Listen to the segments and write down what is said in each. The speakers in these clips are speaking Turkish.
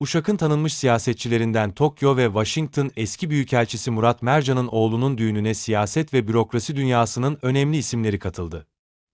Uşak'ın tanınmış siyasetçilerinden Tokyo ve Washington eski Büyükelçisi Murat Mercan'ın oğlunun düğününe siyaset ve bürokrasi dünyasının önemli isimleri katıldı.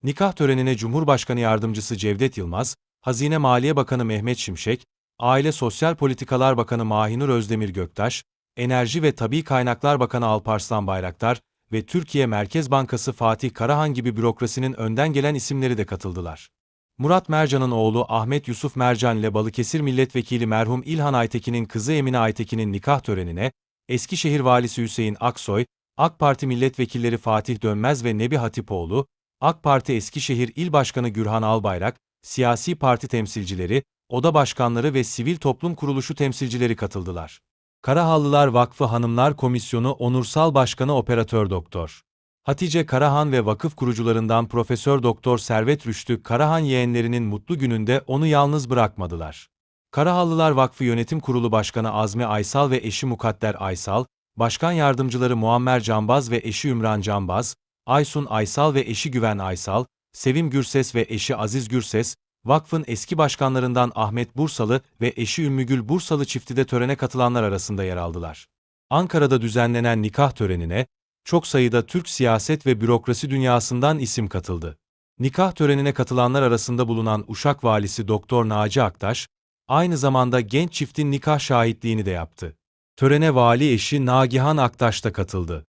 Nikah törenine Cumhurbaşkanı Yardımcısı Cevdet Yılmaz, Hazine Maliye Bakanı Mehmet Şimşek, Aile Sosyal Politikalar Bakanı Mahinur Özdemir Göktaş, Enerji ve Tabi Kaynaklar Bakanı Alparslan Bayraktar ve Türkiye Merkez Bankası Fatih Karahan gibi bürokrasinin önden gelen isimleri de katıldılar. Murat Mercan'ın oğlu Ahmet Yusuf Mercan ile Balıkesir Milletvekili merhum İlhan Aytekin'in kızı Emine Aytekin'in nikah törenine, Eskişehir Valisi Hüseyin Aksoy, AK Parti milletvekilleri Fatih Dönmez ve Nebi Hatipoğlu, AK Parti Eskişehir İl Başkanı Gürhan Albayrak, siyasi parti temsilcileri, oda başkanları ve sivil toplum kuruluşu temsilcileri katıldılar. Karahallılar Vakfı Hanımlar Komisyonu Onursal Başkanı Operatör Doktor Hatice Karahan ve vakıf kurucularından Profesör Doktor Servet Rüştü Karahan yeğenlerinin mutlu gününde onu yalnız bırakmadılar. Karahallılar Vakfı Yönetim Kurulu Başkanı Azmi Aysal ve eşi Mukadder Aysal, Başkan Yardımcıları Muammer Canbaz ve eşi Ümran Canbaz, Aysun Aysal ve eşi Güven Aysal, Sevim Gürses ve eşi Aziz Gürses, Vakfın eski başkanlarından Ahmet Bursalı ve eşi Ümmügül Bursalı çifti de törene katılanlar arasında yer aldılar. Ankara'da düzenlenen nikah törenine, çok sayıda Türk siyaset ve bürokrasi dünyasından isim katıldı. Nikah törenine katılanlar arasında bulunan Uşak Valisi Doktor Naci Aktaş, aynı zamanda genç çiftin nikah şahitliğini de yaptı. Törene vali eşi Nagihan Aktaş da katıldı.